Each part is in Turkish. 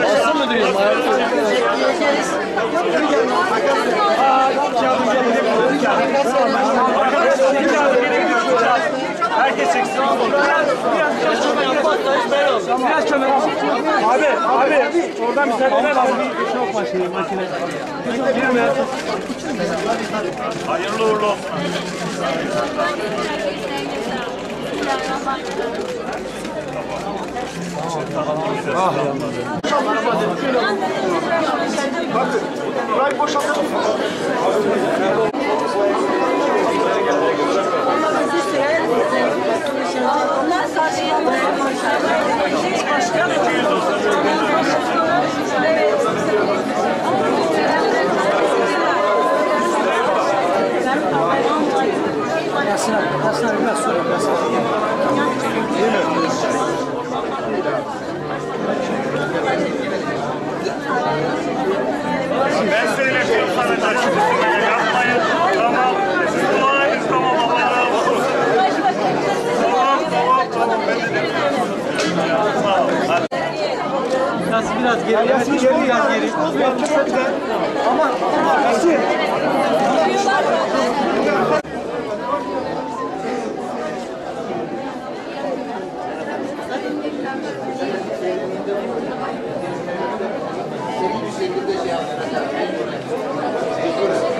Nasıl mı diyorum? Bekleyeceğiz. Herkes eksik. Biraz kömür Abi, abi. Oradan bir tane ver abi. Çok başlıyor makine. Hayırlı uğurlu olsun. Burayı boşaltın. Onlar sadece Yasin Biraz, biraz geri. Yasin geri, biraz geri. Aman, aman, Yasin.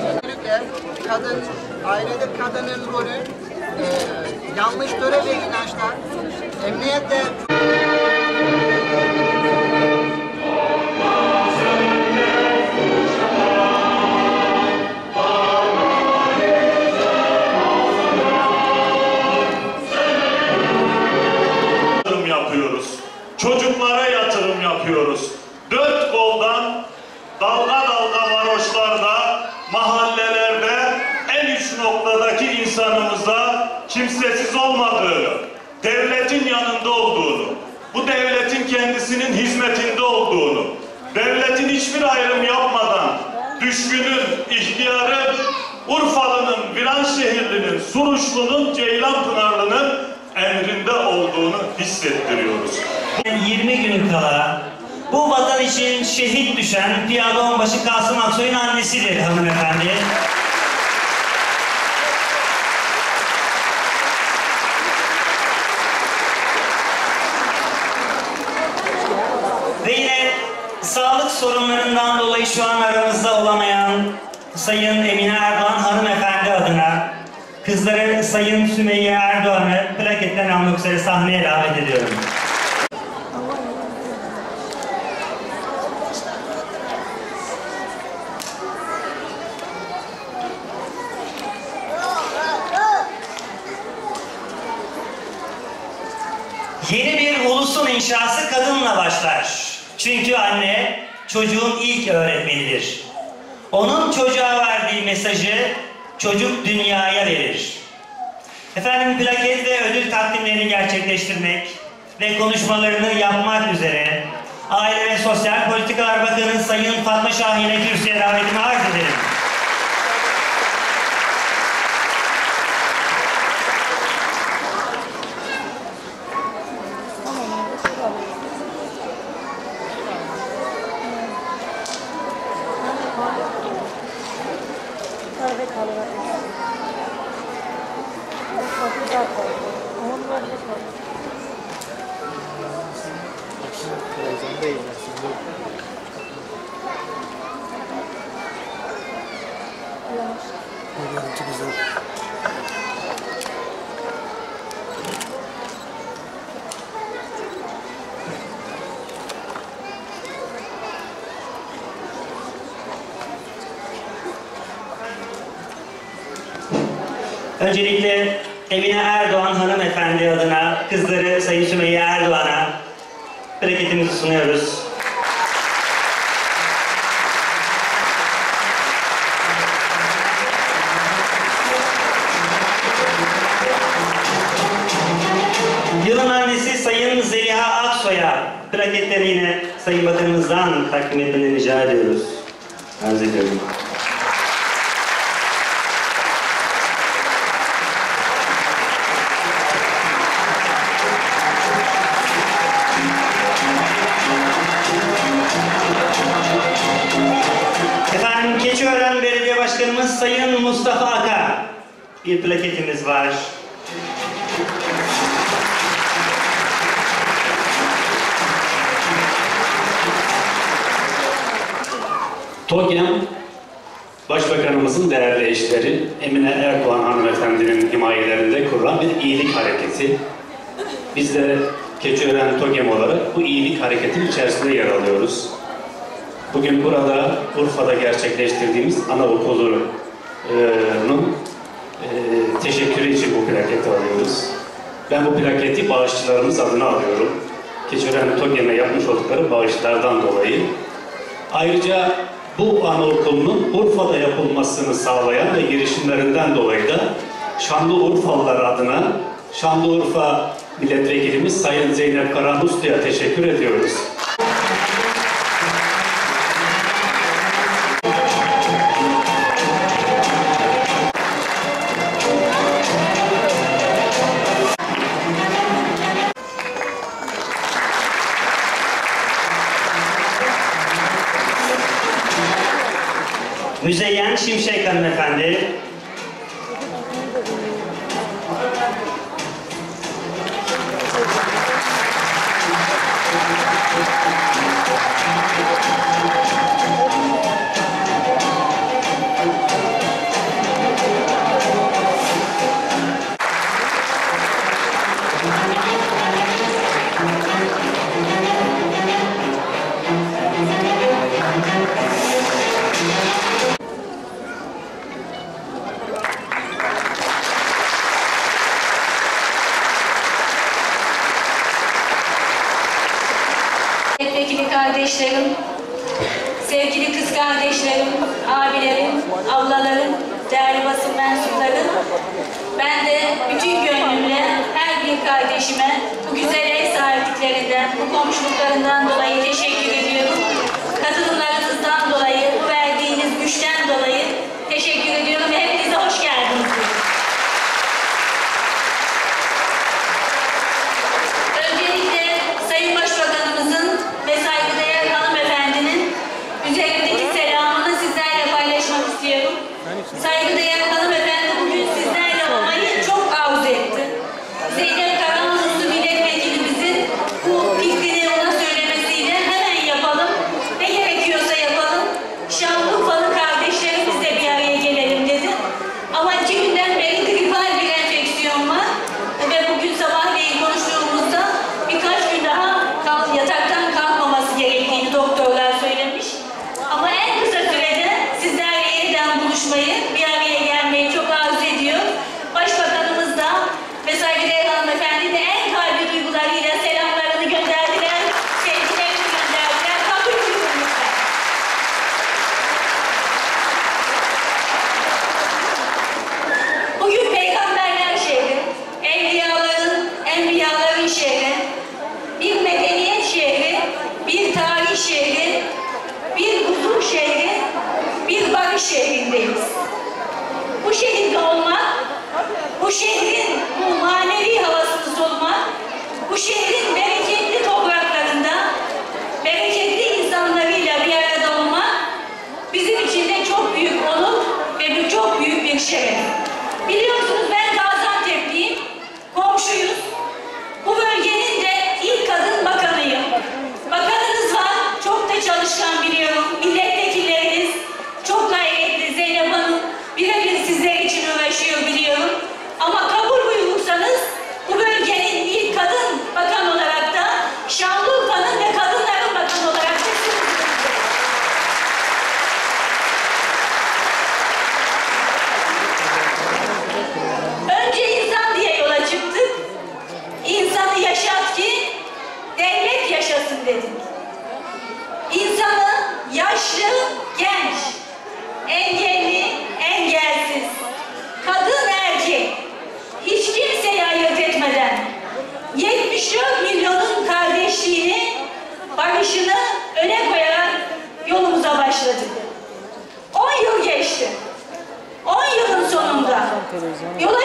Özellikle kadın, ailede kadının rolü, e, yanlış töre ve inançlar, emniyette kendisinin hizmetinde olduğunu, devletin hiçbir ayrım yapmadan düşkünün, ihtiyarın, Urfalı'nın, Viranşehirli'nin, Suruçlu'nun, Ceylanpınarlı'nın emrinde olduğunu hissettiriyoruz. 20 günü kala bu vatan için şehit düşen Piyade Onbaşı Kasım Aksoy'un annesidir hanımefendi. Dolayı şu an aramızda olamayan Sayın Emine Erdoğan hanımefendi adına kızları Sayın Sümeyye Erdoğan'ı plaketten almak üzere sahneye davet ediyorum. Yeni bir ulusun inşası kadınla başlar. Çünkü anne çocuğun ilk öğretmenidir. Onun çocuğa verdiği mesajı çocuk dünyaya verir. Efendim plaket ve ödül takdimlerini gerçekleştirmek ve konuşmalarını yapmak üzere Aile ve Sosyal Politikalar Bakanı Sayın Fatma Şahin'e kürsüye davetimi arz ederim. Öncelikle Emine Erdoğan hanımefendi adına kızları Sayın Sümeyye Erdoğan'a plaketimizi sunuyoruz. Sayın Bakanımızdan takdim etmeni rica ediyoruz. Arz ediyorum. Efendim Sayın Mustafa Aka bir plaketimiz var. TOGEM, Başbakanımızın değerli eşleri Emine Erdoğan hanımefendinin himayelerinde kurulan bir iyilik hareketi. Biz de Keçiören TOGEM olarak bu iyilik hareketinin içerisinde yer alıyoruz. Bugün burada Urfa'da gerçekleştirdiğimiz anaokulunun e, teşekkürü için bu plaketi alıyoruz. Ben bu plaketi bağışçılarımız adına alıyorum. Keçiören TOGEM'e yapmış oldukları bağışlardan dolayı. Ayrıca bu anaokulunun Urfa'da yapılmasını sağlayan ve girişimlerinden dolayı da Şanlıurfalılar adına Şanlıurfa Milletvekilimiz Sayın Zeynep Karamuslu'ya teşekkür ediyoruz. Müzeyyen Şimşek hanımefendi. Milletvekili kardeşlerim, sevgili kız kardeşlerim, abilerim, ablalarım, değerli basın mensupları, ben de bütün gönlümle her bir kardeşime bu güzel ev sahipliklerinden, bu komşuluklarından dolayı teşekkür Konuşmayı 有的。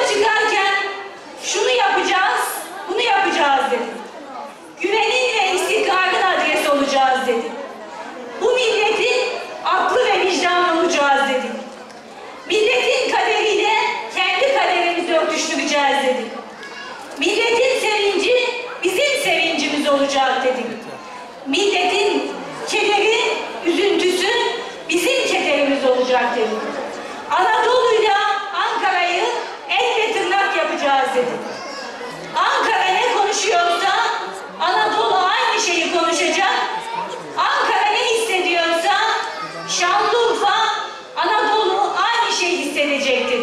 intelligenti